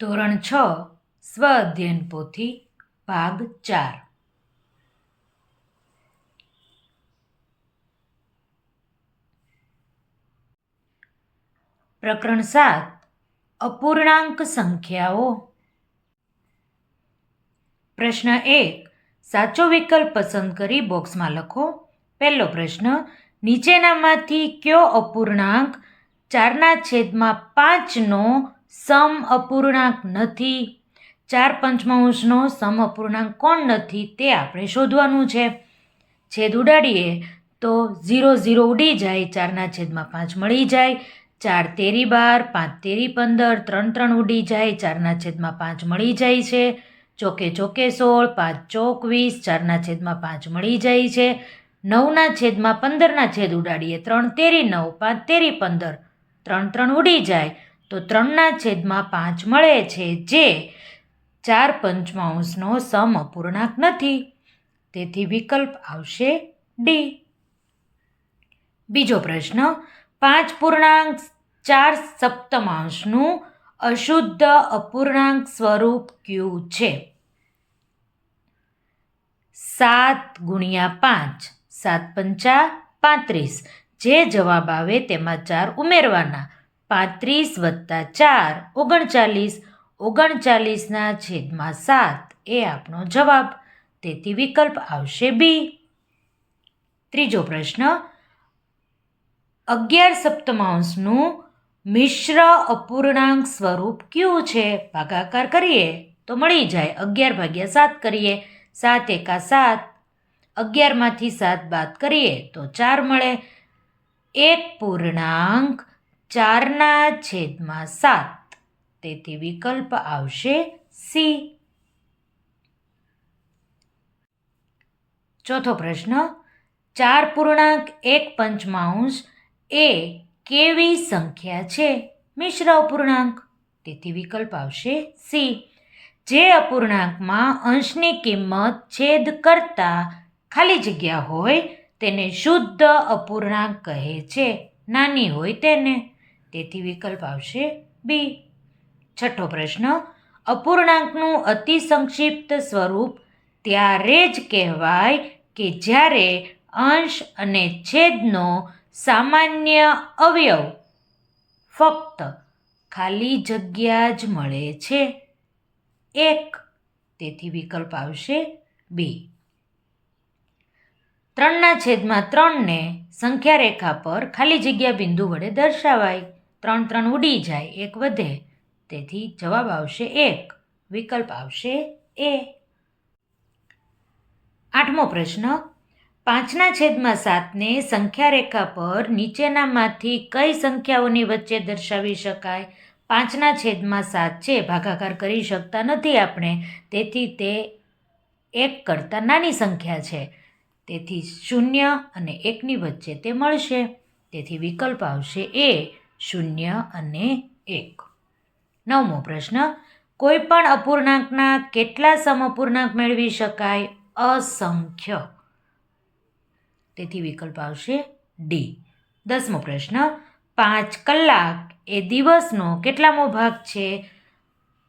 ધોરણ છ, સ્વ અધ્યયન પોથી, ભાગ ચાર. પ્રકરણ સાત, અપૂર્ણાંક સંખ્યાઓ. પ્રશ્ન એક, સાચો વિકલ્પ પસંદ કરી બોક્સમાં લખો. પહેલો પ્રશ્ન, નીચેનામાંથી કયો અપૂર્ણાંક ચારના છેદમાં પાંચનો સમ અપૂર્ણાંક નથી. ચાર પંચમાંશનો સમ અપૂર્ણાંક કોણ નથી તે આપણે શોધવાનું છે. છેદ ઉડાડીએ તો ઝીરો ઝીરો ઉડી જાય, ચારના છેદમાં પાંચ મળી જાય, ચાર તેરી બાર, પાંચ તેરી પંદર, ત્રણ ત્રણ ઉડી જાય, ચારના છેદમાં પાંચ મળી જાય છે. ચોકે ચોકે સોળ, પાંચ ચોક વીસ, ચારના છેદમાં પાંચ મળી જાય છે. નવના છેદમાં પંદરના છેદ ઉડાડીએ, ત્રણ તેરી નવ, પાંચ તેરી પંદર, ત્રણ ત્રણ ઉડી જાય તો ત્રણના છેદમાં પાંચ મળે છે જે ચાર પંચમાંશનો સમ અપૂર્ણાંક નથી. તેથી વિકલ્પ આવશે ડી બીજો પ્રશ્ન, પાંચ પૂર્ણાંક ચાર સપ્તમાંશનું અશુદ્ધ અપૂર્ણાંક સ્વરૂપ કયું છે. સાત ગુણ્યા પાંચ, સાત પંચા પાંત્રીસ. જે જવાબ આવે તેમાં ચાર ઉમેરવાના. પાંત્રીસ વત્તા ચાર, ઓગણચાલીસ, ઓગણચાલીસના છેદમાં સાત એ આપણો જવાબ. તેથી વિકલ્પ આવશે બી. ત્રીજો પ્રશ્ન, અગિયાર સપ્તમાંશનું મિશ્ર અપૂર્ણાંક સ્વરૂપ કયું છે? ભાગાકાર કરીએ તો મળી જાય. અગિયાર ભાગ્યા સાત કરીએ. સાત એકા સાત. અગિયારમાંથી સાત બાદ કરીએ તો ચાર મળે. એક પૂર્ણાંક ચારના છેદમાં સાત. તેથી વિકલ્પ આવશે સી. ચોથો પ્રશ્ન, ચાર પૂર્ણાંક એક પંચમાંશ એ કેવી સંખ્યા છે? મિશ્ર અપૂર્ણાંક. તેથી વિકલ્પ આવશે સી. જે અપૂર્ણાંકમાં અંશની કિંમત છેદ કરતાં ખાલી જગ્યા હોય, તેને શુદ્ધ અપૂર્ણાંક કહે છે. નાની હોય તેને. તેથી વિકલ્પ આવશે બી છઠ્ઠો પ્રશ્ન, અપૂર્ણાંકનું અતિ સંક્ષિપ્ત સ્વરૂપ ત્યારે જ કહેવાય કે જ્યારે અંશ અને છેદનો સામાન્ય અવયવ ફક્ત ખાલી જગ્યા જ મળે છે. એક. તેથી વિકલ્પ આવશે બી ત્રણના છેદમાં ત્રણને સંખ્યા રેખા પર ખાલી જગ્યા બિંદુ વડે દર્શાવાય. ત્રણ ત્રણ ઉડી જાય, એક વધે, તેથી જવાબ આવશે એક, વિકલ્પ આવશે એ. આઠમો પ્રશ્ન, પાંચના છેદમાં સાતને સંખ્યા રેખા પર નીચેનામાંથી કઈ સંખ્યાઓની વચ્ચે દર્શાવી શકાય? પાંચના છેદમાં સાત છે, ભાગાકાર કરી શકતા નથી આપણે, તેથી તે એક કરતાં નાની સંખ્યા છે. તેથી શૂન્ય અને એકની વચ્ચે તે મળશે, તેથી વિકલ્પ આવશે એ. શૂન્ય અને એક. નવમો પ્રશ્ન કોઈ પણ અપૂર્ણાંકના કેટલા સમઅપૂર્ણાંક મેળવી શકાય? અસંખ્ય. તેથી વિકલ્પ આવશે ડી દસમો પ્રશ્ન, પાંચ કલાક એ દિવસનો કેટલામો ભાગ છે?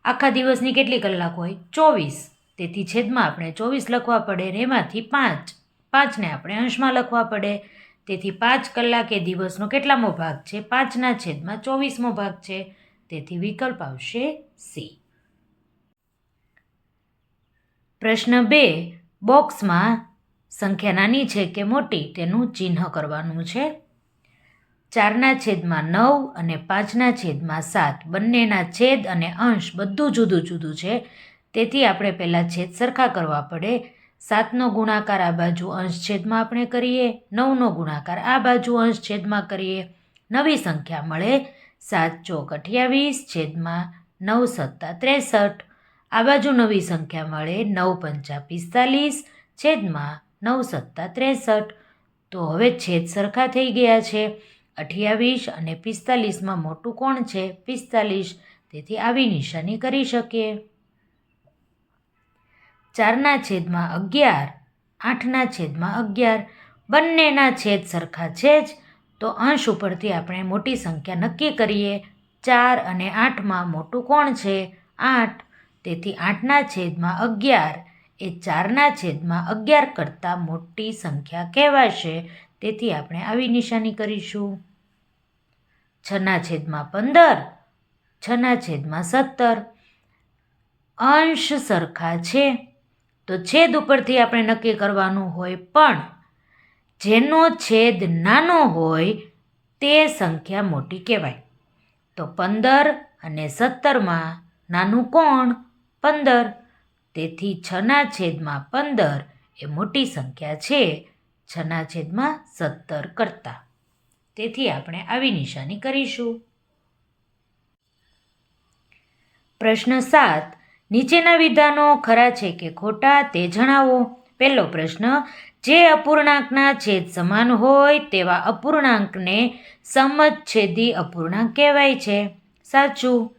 આખા દિવસની કેટલી કલાક હોય? ચોવીસ. તેથી છેદમાં આપણે ચોવીસ લખવા પડે ને એમાંથી પાંચ. પાંચને આપણે અંશમાં લખવા પડે. તેથી પાંચ કલાક એ દિવસનો કેટલામો ભાગ છે? પાંચના છેદમાં ચોવીસમો ભાગ છે. તેથી વિકલ્પ આવશે સી પ્રશ્ન બે. બોક્સમાં સંખ્યા નાની છે કે મોટી? તેનું ચિહ્ન કરવાનું છે. ચારના છેદમાં નવ અને પાંચના છેદમાં સાત. બંનેના છેદ અને અંશ બધું જુદું જુદું છે. તેથી આપણે પહેલાં છેદ સરખા કરવા પડે. સાતનો ગુણાકાર આ બાજુ અંશ છેદમાં આપણે કરીએ, નવનો ગુણાકાર આ બાજુ અંશ છેદમાં કરીએ. નવી સંખ્યા મળે સાત ચોક અઠ્યાવીસ છેદમાં નવ સત્તા ત્રેસઠ. આ બાજુ નવી સંખ્યા મળે નવ પંચા પિસ્તાલીસ છેદમાં નવ સત્તા ત્રેસઠ. તો હવે છેદ સરખા થઈ ગયા છે. અઠ્યાવીસ અને પિસ્તાલીસમાં મોટું કોણ છે? પિસ્તાલીસ. તેથી આવી નિશાની કરી શકીએ. ચારના છેદમાં અગિયાર, આઠના છેદમાં અગિયાર, બંનેના છેદ સરખા છે જ. તો અંશ ઉપરથી આપણે મોટી સંખ્યા નક્કી કરીએ. ચાર અને આઠમાં મોટું કોણ છે? આઠ. તેથી આઠના છેદમાં અગિયાર એ ચારના છેદમાં અગિયાર કરતાં મોટી સંખ્યા કહેવાશે. તેથી આપણે આવી નિશાની કરીશું. છના છેદમાં પંદર, છના છેદમાં સત્તર. અંશ સરખા છે. તો છેદ ઉપરથી આપણે નક્કી કરવાનું હોય પણ જેનો છેદ નાનો હોય તે સંખ્યા મોટી કહેવાય. તો પંદર અને સત્તરમાં નાનું કોણ? પંદર. તેથી છના છેદમાં પંદર એ મોટી સંખ્યા છે. છના છેદમાં સત્તર કરતાં. તેથી આપણે આવી નિશાની કરીશું. પ્રશ્ન સાત. નીચેના વિધાનો ખરા છે કે ખોટા તે જણાવો. પહેલો પ્રશ્ન, જે અપૂર્ણાંકના છેદ સમાન હોય તેવા અપૂર્ણાંકને સમછેદી અપૂર્ણાંક કહેવાય છે. સાચું.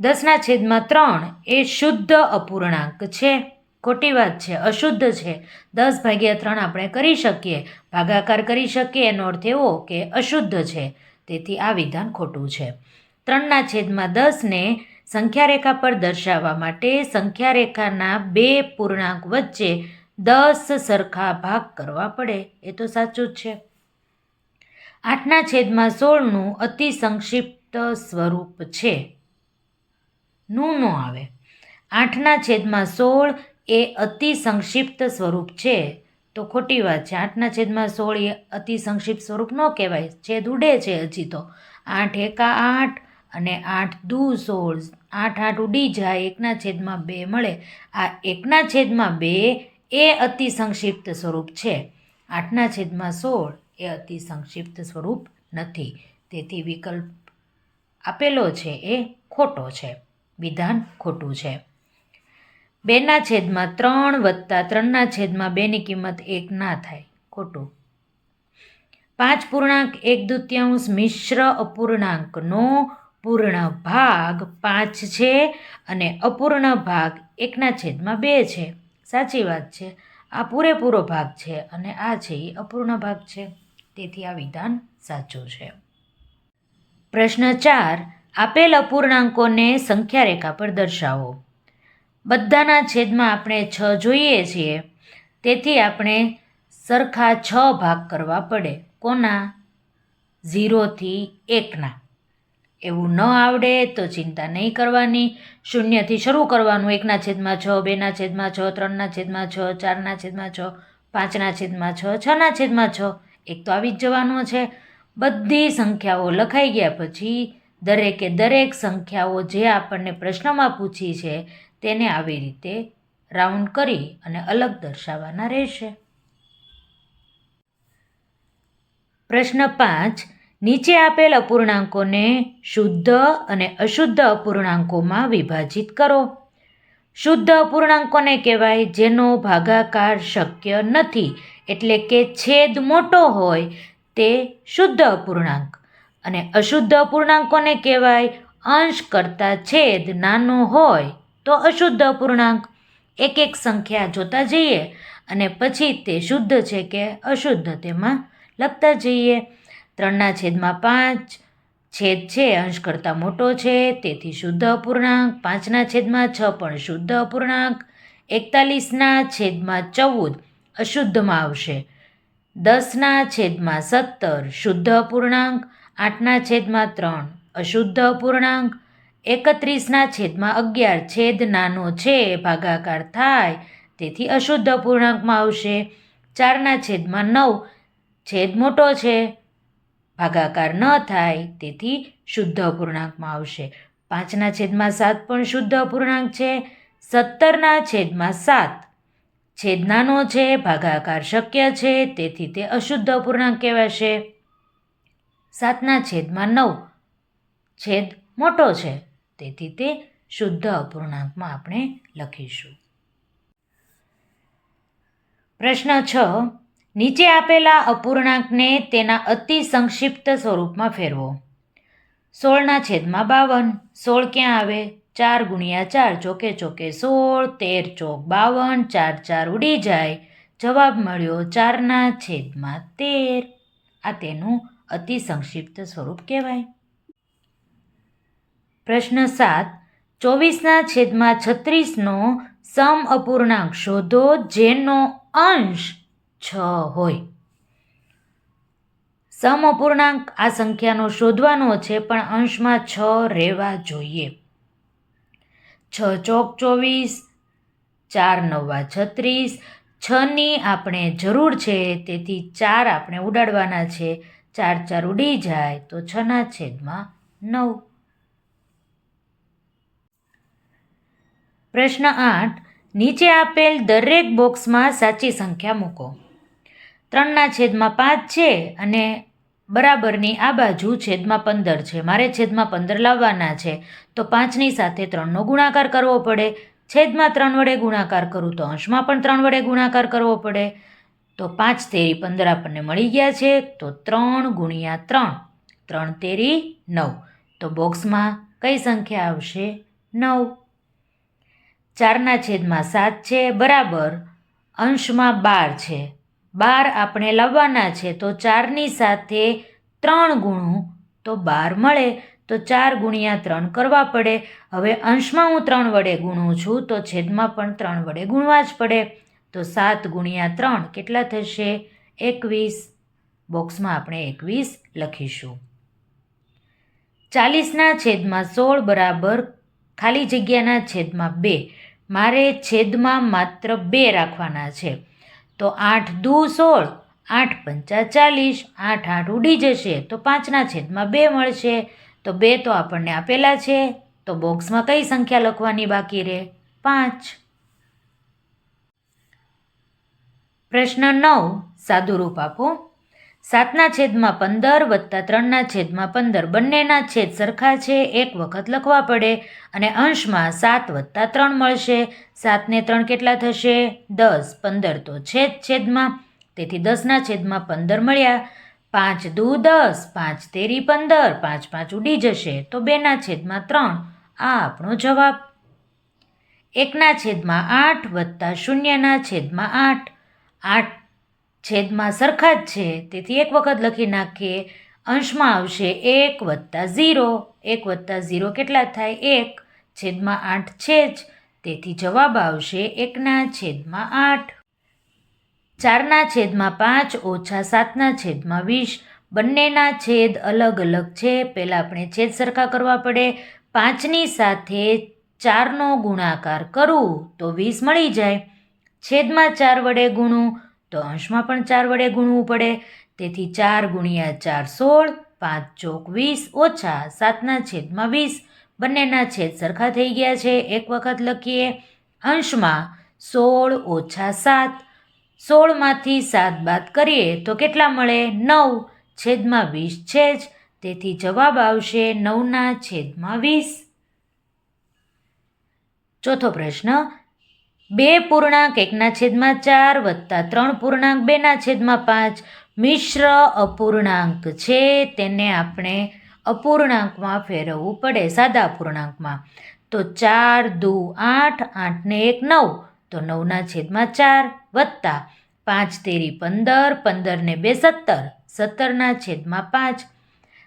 દસના છેદમાં ત્રણ એ શુદ્ધ અપૂર્ણાંક છે. ખોટી વાત છે, અશુદ્ધ છે. દસ ભાગ્યા ત્રણ આપણે કરી શકીએ. ભાગાકાર કરી શકીએ, એનો અર્થ એવો કે અશુદ્ધ છે. તેથી આ વિધાન ખોટું છે. ત્રણના છેદમાં દસને સંખ્યા રેખા પર દર્શાવવા માટે સંખ્યા રેખાના બે પૂર્ણાંક વચ્ચે દસ સરખા ભાગ કરવા પડે. એ તો સાચું જ છે. આઠના છેદમાં સોળનું અતિ સંક્ષિપ્ત સ્વરૂપ છે. નું નો આવે. આઠના છેદમાં સોળ એ અતિ સંક્ષિપ્ત સ્વરૂપ છે. તો ખોટી વાત છે. આઠના છેદમાં સોળ એ અતિ સંક્ષિપ્ત સ્વરૂપ ન કહેવાય. છેદ ઉડે છે હજી તો. આઠ એકા આઠ અને આઠ દુ સોળ આઠ આઠ ઉડી જાય, એકના છેદમાં બે મળે. આ એકના છેદમાં બે એ અતિ સંક્ષિપ્ત સ્વરૂપ છે. આઠના છેદમાં સોળ એ અતિ સંક્ષિપ્ત સ્વરૂપ નથી. તેથી વિકલ્પ આપેલો છે એ ખોટો છે. વિધાન ખોટું છે. બેના છેદમાં ત્રણ વત્તા ત્રણના છેદમાં બેની કિંમત એક ના થાય. ખોટું. પાંચ પૂર્ણાંક એક દ્વિતીયાંશ મિશ્ર અપૂર્ણાંકનો પૂર્ણ ભાગ પાંચ છે અને અપૂર્ણ ભાગ એકના છેદમાં બે છે. સાચી વાત છે. આ પૂરેપૂરો ભાગ છે અને આ છે એ અપૂર્ણ ભાગ છે. તેથી આ વિધાન સાચું છે. પ્રશ્ન ચાર, આપેલ અપૂર્ણાંકોને સંખ્યા રેખા પર દર્શાવો. બધાના છેદમાં આપણે છ જોઈએ છીએ. તેથી આપણે સરખા છ ભાગ કરવા પડે. કોના? ઝીરોથી એકના. એવું ન આવડે તો ચિંતા નહીં કરવાની. શૂન્યથી શરૂ કરવાનું. એકના છેદમાં છ, બેના છેદમાં છ, ત્રણના છેદમાં છ, ચારના છેદમાં છ, પાંચના છેદમાં છ, છના છેદમાં છ. એક તો આવી જ જવાનો છે. બધી સંખ્યાઓ લખાઈ ગયા પછી દરેકે દરેક સંખ્યાઓ જે આપણને પ્રશ્નમાં પૂછી છે તેને આવી રીતે રાઉન્ડ કરી અને અલગ દર્શાવવાના રહેશે. પ્રશ્ન પાંચ નીચે આપેલ અપૂર્ણાંકોને શુદ્ધ અને અશુદ્ધ અપૂર્ણાંકોમાં વિભાજિત કરો. શુદ્ધ અપૂર્ણાંકોને કહેવાય જેનો ભાગાકાર શક્ય નથી, એટલે કે છેદ મોટો હોય તે શુદ્ધ અપૂર્ણાંક. અને અશુદ્ધ અપૂર્ણાંકોને કહેવાય અંશ કરતાં છેદ નાનો હોય તો અશુદ્ધ અપૂર્ણાંક. એક એક સંખ્યા જોતા જઈએ અને પછી તે શુદ્ધ છે કે અશુદ્ધ તેમાં લખતા જઈએ. ત્રણના છેદમાં પાંચ, છેદ છે, અંશ કરતાં મોટો છે, તેથી શુદ્ધ અપૂર્ણાંક. પાંચના છેદમાં છ પણ શુદ્ધ અપૂર્ણાંક. એકતાલીસના છેદમાં ચૌદ અશુદ્ધમાં આવશે. દસના છેદમાં સત્તર શુદ્ધ અપૂર્ણાંક. આઠના છેદમાં ત્રણ અશુદ્ધ અપૂર્ણાંક. એકત્રીસના છેદમાં અગિયાર છેદ નાનો છે, ભાગાકાર થાય, તેથી અશુદ્ધ અપૂર્ણાંકમાં આવશે. ચારના છેદમાં નવ છેદ મોટો છે. ભાગાકાર ન થાય, તેથી શુદ્ધ અપૂર્ણાંકમાં આવશે. પાંચના છેદમાં સાત પણ શુદ્ધ અપૂર્ણાંક છે. સત્તરના છેદમાં સાત છેદ નાનો છે, ભાગાકાર શક્ય છે, તેથી તે અશુદ્ધ અપૂર્ણાંક કહેવાશે. સાતના છેદમાં નવ છેદ મોટો છે, તેથી તે શુદ્ધ અપૂર્ણાંકમાં આપણે લખીશું. પ્રશ્ન છ નીચે આપેલા અપૂર્ણાંકને તેના અતિ સંક્ષિપ્ત સ્વરૂપમાં ફેરવો. સોળના છેદમાં બાવન. સોળ ક્યાં આવે? ચાર ગુણ્યા ચાર ચોકે ચોકે સોળ. તેર ચોક બાવન. ચાર ચાર ઉડી જાય. જવાબ મળ્યો ચારના છેદમાં તેર. આ તેનું અતિ સંક્ષિપ્ત સ્વરૂપ કહેવાય. પ્રશ્ન સાત. ચોવીસના છેદમાં છત્રીસનો સમ અપૂર્ણાંક શોધો જેનો અંશ છ હોય. સમ અપૂર્ણાંક આ સંખ્યાનો શોધવાનો છે, પણ અંશમાં છ રહેવા જોઈએ. છ ચોક ચોવીસ, ચાર નવા છત્રીસ, છની આપણે જરૂર છે, તેથી ચાર આપણે ઉડાડવાના છે. ચાર ચાર ઉડી જાય તો છના છેદમાં નવ. પ્રશ્ન આઠ, નીચે આપેલ દરેક બોક્સમાં સાચી સંખ્યા મૂકો. ત્રણના છેદમાં પાંચ છે અને બરાબરની આ બાજુ છેદમાં પંદર છે. મારે છેદમાં પંદર લાવવાના છે. તો પાંચની સાથે ત્રણનો ગુણાકાર કરવો પડે. છેદમાં ત્રણ વડે ગુણાકાર કરું તો અંશમાં પણ ત્રણ વડે ગુણાકાર કરવો પડે. તો પાંચ તેરી પંદર આપણને મળી ગયા છે. તો ત્રણ ગુણ્યા ત્રણ. ત્રણ તેરી નવ. તો બોક્સમાં કઈ સંખ્યા આવશે? નવ. ચારના છેદમાં સાત છે. બરાબર અંશમાં બાર છે. બાર આપણે લાવવાના છે, તો ચારની સાથે ત્રણ ગુણું, તો બાર મળે, તો ચાર ગુણ્યા ત્રણ કરવા પડે. હવે અંશમાં હું ત્રણ વડે ગુણું છું, તો છેદમાં પણ ત્રણ વડે ગુણવા જ પડે. તો સાત ગુણ્યા ત્રણ કેટલા થશે? એકવીસ. બોક્સમાં આપણે એકવીસ લખીશું. ચાલીસના છેદમાં સોળ બરાબર ખાલી જગ્યાના છેદમાં બે. મારે છેદમાં માત્ર બે રાખવાના છે. તો આઠ દુ સોળ, આઠ પંચા ચાલીસ, આઠ આઠ ઉડી જશે. તો પાંચના છેદમાં બે મળશે. તો બે તો આપણને આપેલા છે. તો બોક્સમાં કઈ સંખ્યા લખવાની બાકી રહે? પાંચ. પ્રશ્ન નવ, સાદુરૂપ આપો. સાતના છેદમાં પંદર વત્તા ત્રણના છેદમાં પંદર. બંનેના છેદ સરખા છે. એક વખત લખવા પડે અને અંશમાં સાત વત્તા ત્રણ મળશે. સાતને ત્રણ કેટલા થશે? દસ. પંદર તો છેદ છેદમાં. તેથી દસના છેદમાં પંદર મળ્યા. પાંચ દુ દસ. પાંચ તેરી પંદર. પાંચ પાંચ ઉડી જશે. તો બેના છેદમાં ત્રણ. આ આપણો જવાબ. એકના છેદમાં આઠ વત્તા શૂન્યના છેદમાં આઠ. આઠ છેદમાં સરખા જ છે. તેથી એક વખત લખી નાખીએ. અંશમાં આવશે એક વત્તા ઝીરો. એક વત્તા ઝીરો કેટલા થાય? એક. છેદમાં આઠ છે જ. તેથી જવાબ આવશે એકના છેદમાં આઠ. ચારના છેદમાં પાંચ. ઓછા સાતના છેદમાં વીસ. બંનેના છેદ અલગ અલગ છે. પહેલાં આપણે છેદ સરખા કરવા પડે. પાંચની સાથે ચારનો ગુણાકાર કરું તો વીસ મળી જાય. છેદમાં ચાર વડે ગુણું તો અંશમાં પણ ચાર વડે ગુણવું પડે. તેથી ચાર ગુણ્યા ચાર સોળ, પાંચ ચોક વીસ, ઓછા સાતના છેદમાં વીસ. બંનેના છેદ સરખા થઈ ગયા છે. એક વખત લખીએ, અંશમાં સોળ ઓછા સાત. સોળમાંથી સાત બાદ કરીએ તો કેટલા મળે? નવ. છેદમાં વીસ છે જ. તેથી જવાબ આવશે નવના છેદમાં વીસ. ચોથો પ્રશ્ન બે પૂર્ણાંક, એકના છેદમાં ચાર વત્તા ત્રણ પૂર્ણાંક, બેના છેદમાં પાંચ. મિશ્ર અપૂર્ણાંક છે, તેને આપણે અપૂર્ણાંકમાં ફેરવવું પડે, સાદા અપૂર્ણાંકમાં. તો ચાર, દુ, આઠ આઠને એક, નવ. તો નવના છેદમાં ચાર વત્તા પાંચ તેરી પંદર પંદરને બે સત્તર. સત્તરના છેદમાં પાંચ.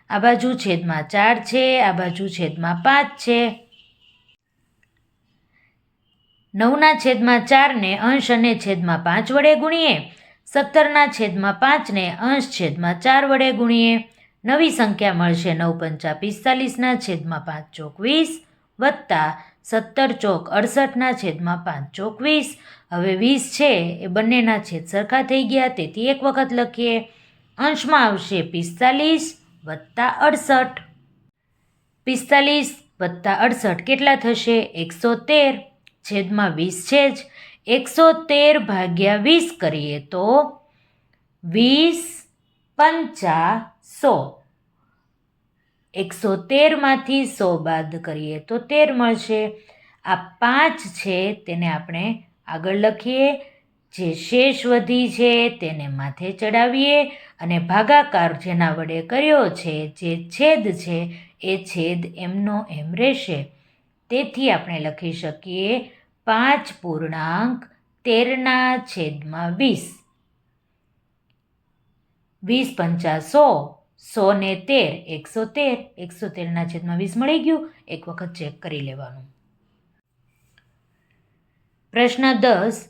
આ બાજુ છેદમાં ચાર છે, આ બાજુ છેદમાં પાંચ છે. નવના છેદમાં ચારને અંશ અને છેદમાં પાંચ વડે ગુણીએ. સત્તરના છેદમાં પાંચને અંશ છેદમાં ચાર વડે ગુણીએ. નવી સંખ્યા મળશે નવ પંચા પિસ્તાલીસના છેદમાં પાંચ ચોકવીસ વત્તા સત્તર ચોક અડસઠના છેદમાં પાંચ ચોકવીસ હવે વીસ છે એ બંનેના છેદ સરખા થઈ ગયા, તેથી એક વખત લખીએ. અંશમાં આવશે પિસ્તાલીસ વત્તા અડસઠ. પિસ્તાલીસ વત્તા અડસઠ કેટલા થશે? એકસો તેર. છેદમાં વીસ છે જ. એકસો તેર ભાગ્યા વીસ કરીએ તો વીસ પંચા સો. એકસો તેરમાંથી સો બાદ કરીએ તો તેર મળશે. આ પાંચ છે, તેને આપણે આગળ લખીએ. જે શેષ વધી છે, તેને માથે ચડાવીએ. અને ભાગાકાર જેના વડે કર્યો છે, જે છેદ છે, એ છેદ એમનો એમ રહેશે. તેથી આપણે લખી શકીએ પાંચ પૂર્ણાંક તેરના છેદમાં વીસ. વીસ પંચા સો સો ને તેર, એકસો તેર. એકસો તેરના છેદમાં વીસ મળી ગયું. એક વખત ચેક કરી લેવાનું. પ્રશ્ન દસ.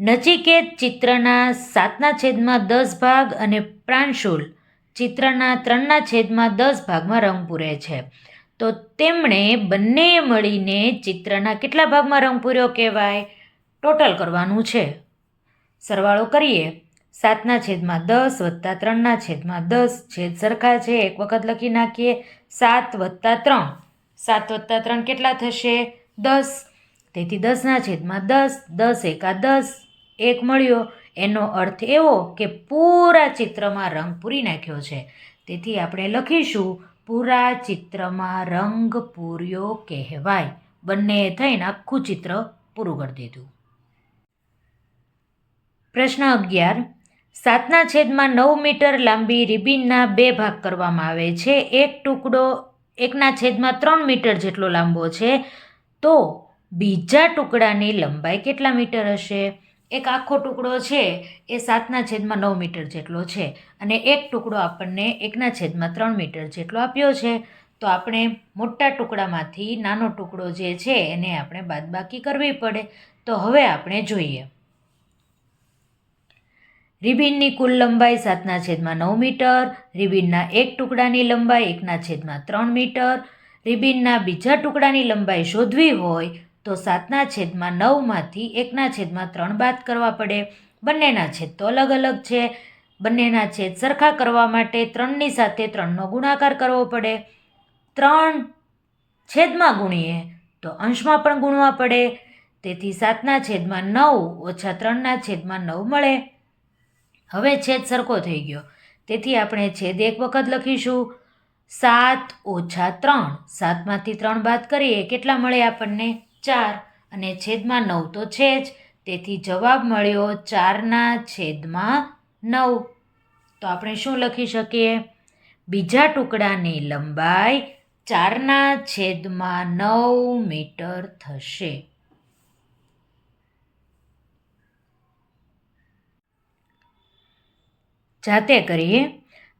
નચિકેત ચિત્રના સાતના છેદમાં દસ ભાગ અને પ્રાંશુલ ચિત્રના ત્રણના છેદમાં દસ ભાગમાં રંગ પૂરે છે. તો તેમણે બંને મળીને ચિત્રના કેટલા ભાગમાં રંગ પૂર્યો કહેવાય? ટોટલ કરવાનું છે. સરવાળો કરીએ. સાતના છેદમાં દસ વત્તા ત્રણના છેદમાં દસ. છેદ સરખા છે. એક વખત લખી નાખીએ. સાત વત્તા ત્રણ. સાત વત્તા ત્રણ કેટલા થશે? દસ. તેથી દસના છેદમાં દસ. દસ એકા દસ. એક મળ્યો. એનો અર્થ એવો કે પૂરા ચિત્રમાં રંગ પૂરી નાખ્યો છે. તેથી આપણે લખીશું પૂરા ચિત્રમાં રંગ પૂર્યો કહેવાય. બંને થઈને આખું ચિત્ર પૂરું કરી દીધું. પ્રશ્ન અગિયાર. સાતના છેદમાં નવ મીટર લાંબી રિબિનના બે ભાગ કરવામાં આવે છે. એક ટુકડો એકના છેદમાં ત્રણ મીટર જેટલો લાંબો છે. તો બીજા ટુકડાની લંબાઈ કેટલા મીટર હશે? એક આખો ટુકડો છે, એ સાતના છેદમાં નવ મીટર જેટલો છે. અને એક ટુકડો આપણને એકના છેદમાં ત્રણ મીટર જેટલો આપ્યો છે. તો આપણે મોટા ટુકડામાંથી નાનો ટુકડો જે છે, એને આપણે બાદબાકી કરવી પડે. તો હવે આપણે જોઈએ. રિબિનની કુલ લંબાઈ સાતના છેદમાં નવ મીટર, રિબિનના એક ટુકડાની લંબાઈ એકના છેદમાં ત્રણ મીટર, રિબિનના બીજા ટુકડાની લંબાઈ શોધવી હોય તો સાતના છેદમાં નવમાંથી એકના છેદમાં ત્રણ બાદ કરવા પડે. બંનેના છેદ તો અલગ અલગ છે. બંનેના છેદ સરખા કરવા માટે ત્રણની સાથે ત્રણનો ગુણાકાર કરવો પડે. ત્રણ છેદમાં ગુણીએ તો અંશમાં પણ ગુણવા પડે. તેથી સાતના છેદમાં નવ ઓછા ત્રણના છેદમાં નવ મળે. હવે છેદ સરખો થઈ ગયો. તેથી આપણે છેદ એક વખત લખીશું. સાત ઓછા ત્રણ. સાતમાંથી ત્રણ બાદ કરીએ, કેટલા મળે આપણને? ચાર અને છેદમાં નવ તો છે જ. તેથી જવાબ મળ્યો ચારના છેદમાં નવ. તો આપણે શું લખી શકીએ? બીજા ટુકડાની લંબાઈ ચારના છેદમાં નવ મીટર થશે. જાતે કરીએ.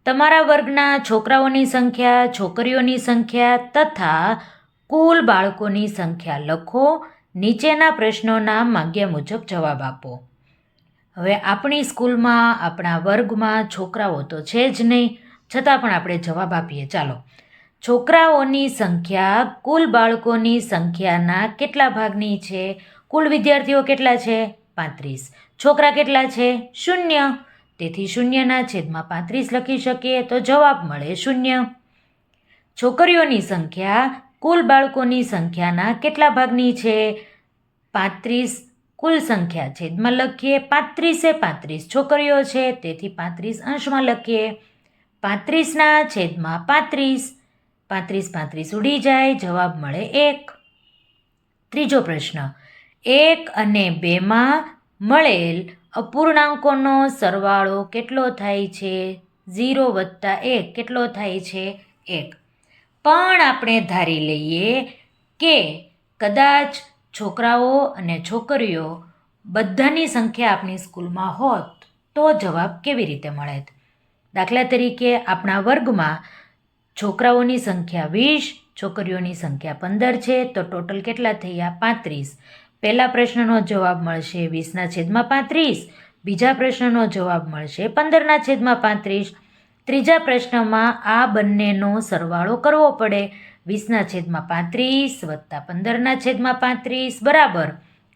તમારા વર્ગના છોકરાઓની સંખ્યા, છોકરીઓની સંખ્યા તથા કુલ બાળકોની સંખ્યા લખો, નીચેના પ્રશ્નોના માગ્યા મુજબ જવાબ આપો. હવે આપણી સ્કૂલમાં, આપણા વર્ગમાં છોકરાઓ તો છે જ નહીં, છતાં પણ આપણે જવાબ આપીએ. ચાલો. છોકરાઓની સંખ્યા, કુલ બાળકોની સંખ્યાના કેટલા ભાગની છે? કુલ વિદ્યાર્થીઓ કેટલા છે? પાંત્રીસ. છોકરા કેટલા છે? શૂન્ય. તેથી શૂન્યના છેદમાં પાંત્રીસ લખી શકીએ તો જવાબ મળે શૂન્ય. છોકરીઓની સંખ્યા કુલ બાળકોની સંખ્યાના કેટલા ભાગની છે? પાંત્રીસ કુલ સંખ્યા છેદમાં લખીએ પાંત્રીસે પાંત્રીસ. છોકરીઓ છે, તેથી પાંત્રીસ અંશમાં લખીએ પાંત્રીસના છેદમાં પાંત્રીસ. પાંત્રીસ પાંત્રીસ ઉડી જાય, જવાબ મળે એક. ત્રીજો પ્રશ્ન, એક અને બેમાં મળેલ અપૂર્ણાંકોનો સરવાળો કેટલો થાય છે? ઝીરો વત્તા એક કેટલો થાય છે? એક. પણ આપણે ધારી લઈએ કે કદાચ છોકરાઓ અને છોકરીઓ બધાની સંખ્યા આપણી સ્કૂલમાં હોત તો જવાબ કેવી રીતે મળે? દાખલા તરીકે આપણા વર્ગમાં છોકરાઓની સંખ્યા વીસ, છોકરીઓની સંખ્યા પંદર છે, તો ટોટલ કેટલા થયા? પાંત્રીસ. પહેલા પ્રશ્નનો જવાબ મળશે વીસના છેદમાં પાંત્રીસ. બીજા પ્રશ્નનો જવાબ મળશે પંદરના છેદમાં પાંત્રીસ. ત્રીજા પ્રશ્નમાં આ બંનેનો સરવાળો કરવો પડે. વીસના છેદમાં પાંત્રીસ વત્તા પંદરના છેદમાં પાંત્રીસ બરાબર.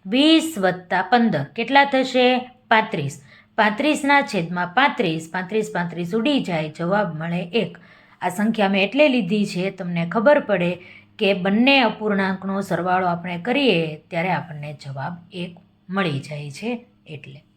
વીસ વત્તા પંદર કેટલા થશે? પાંત્રીસ. પાંત્રીસના છેદમાં પાંત્રીસ પાંત્રીસ પાંત્રીસ ઉડી જાય, જવાબ મળે એક. આ સંખ્યા મેં એટલે લીધી છે, તમને ખબર પડે કે બંને અપૂર્ણાંકનો સરવાળો આપણે કરીએ ત્યારે આપણને જવાબ એક મળી જાય છે એટલે.